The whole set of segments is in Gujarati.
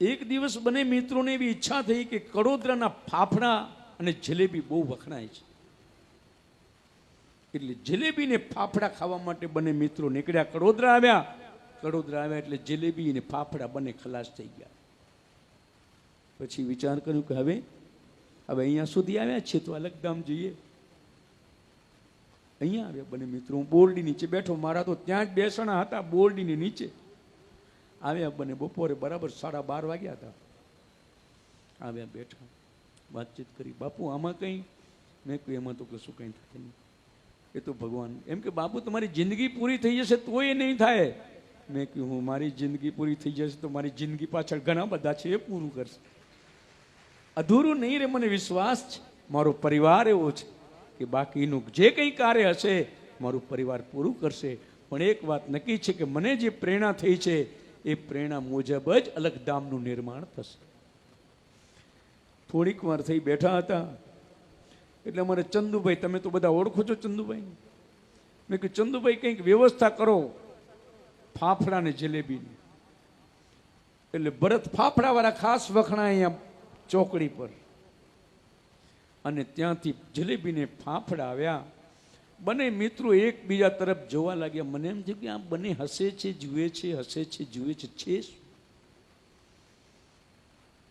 એક દિવસ બંને મિત્રોને એવી ઈચ્છા થઈ કે કડોદરાના ફાફડા અને જલેબી બહુ વખણાય છે. એટલે જલેબી ને ફાફડા ખાવા માટે બંને મિત્રો નીકળ્યા. કડોદરા આવ્યા. કડોદરા આવ્યા એટલે જલેબી અને ફાફડા બંને ખલાસ થઈ ગયા. પછી વિચાર કર્યું કે હવે હવે અહીંયા સુધી આવ્યા છે તો અલગ ગામ જઈએ. અહીંયા આવ્યા બંને મિત્રો. હું બોરડી નીચે બેઠો. મારા તો ત્યાં જ બેસણા હતા બોરડીની નીચે. આવ્યા બને બપોરે બરાબર સાડા બાર વાગ્યા હતા. આવ્યા બેઠા, વાતચીત કરી. બાપુ, આમાં કંઈ? મેં કહ્યું, એમાં તો કશું કંઈ થાય નહીં એ તો ભગવાન, એમ કે, બાપુ, તમારી જિંદગી પૂરી થઈ જશે તોય નહીં થાય. મેં કહ્યું, હું, મારી જિંદગી પૂરી થઈ જશે તો મારી જિંદગી પાછળ ઘણા બધા છે, એ પૂરું કરશે. અધૂરું નહીં રે, મને વિશ્વાસ છે. મારો પરિવાર એવો છે કે બાકીનું જે કંઈ કાર્ય હશે, મારું પરિવાર પૂરું કરશે. પણ એક વાત નક્કી છે કે મને જે પ્રેરણા થઈ છે એ પ્રેરણા મુજબ જ અલગધામનું નિર્માણ થશે. થોડીક વાર થઈ બેઠા હતા. એટલે અમારે ચંદુભાઈ, તમે તો બધા ઓળખો છો ચંદુભાઈ મેં કહ્યું ચંદુભાઈ, કંઈક વ્યવસ્થા કરો. ફાફડા ને જલેબીની એટલે ભરત ફાફડાવાળા ખાસ વખણા અહીંયા ચોકડી પર. અને ત્યાંથી જલેબીને ફાફડા આવ્યા. બંને મિત્રો એકબીજા તરફ જોવા લાગ્યા. મને એમ થયું કે આ બંને હસે છે, જુએ છે, હસે છે, જુએ છે છે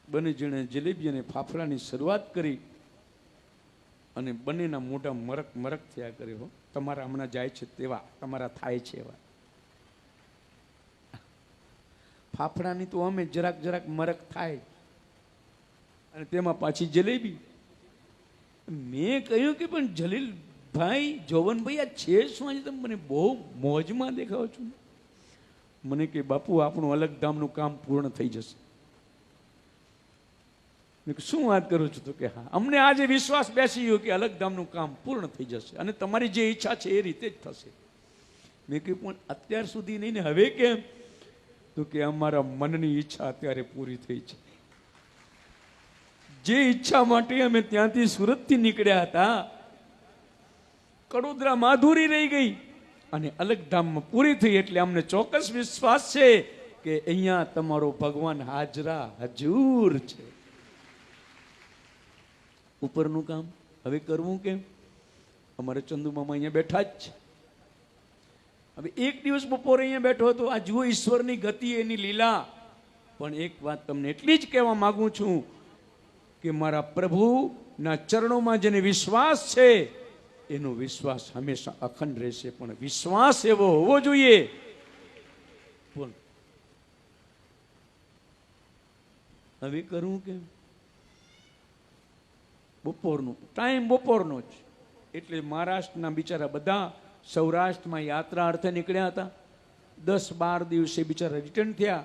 બંને જણે જલેબી અને ફાફડાની શરૂઆત કરી અને બંનેના મોટા મરક મરક થયા કરે હો. તમારા હમણાં જાય છે તેવા, તમારા થાય છે એવા. ફાફડાની તો અમે જરાક જરાક મરક થાય. અને તેમાં પાછી જલેબી. મેં કહ્યું કે પણ જલીલ ભાઈ જોવનભાઈ આ છે શું આજે તમે મને બહુ મોજમાં દેખાવ છો. મને કે, બાપુ, આપણું અલગ ધામનું કામ પૂર્ણ થઈ જશે. શું વાત કરું છું? તો કે, હા. અમને આજે વિશ્વાસ બેસી ગયો કે અલગ ધામનું કામ પૂર્ણ થઈ જશે અને તમારી જે ઈચ્છા છે એ રીતે જ થશે. મેં કહ્યું પણ અત્યાર સુધી નહીં ને હવે કેમ? તો કે, અમારા મનની ઈચ્છા અત્યારે પૂરી થઈ છે. જે ઈચ્છા માટે અમે ત્યાંથી સુરતથી નીકળ્યા હતા કડોદરા માધુરી રહી ગઈ. અને અલગ ધામમાં પૂરી થઈ એટલે અમને ચોક્કસ વિશ્વાસ છે કે અહીંયા તમારો ભગવાન હાજરા હજૂર છે. ઉપરનું કામ હવે કરવું કેમ? અમારે ચંદુમામા અહીંયા બેઠા જ છે. હવે એક દિવસ બપોરે અહીંયા બેઠો હતો, આ જુઓ ઈશ્વરની ગતિ, એની લીલા. પણ એક વાત તમને એટલી જ કહેવા માગું છું કે મારા પ્રભુના ચરણોમાં જેને વિશ્વાસ છે એનો વિશ્વાસ હંમેશા અખંડ રહેશે, પણ વિશ્વાસ એવો હોવો જોઈએ. બોલ હવે કરવું કે બપોરનું, ટાઈમ બપોરનો જ. એટલે મહારાષ્ટ્રના બિચારા બધા સૌરાષ્ટ્રમાં યાત્રા અર્થે નીકળ્યા હતા. દસ બાર દિવસે બિચારા રિટર્ન થયા.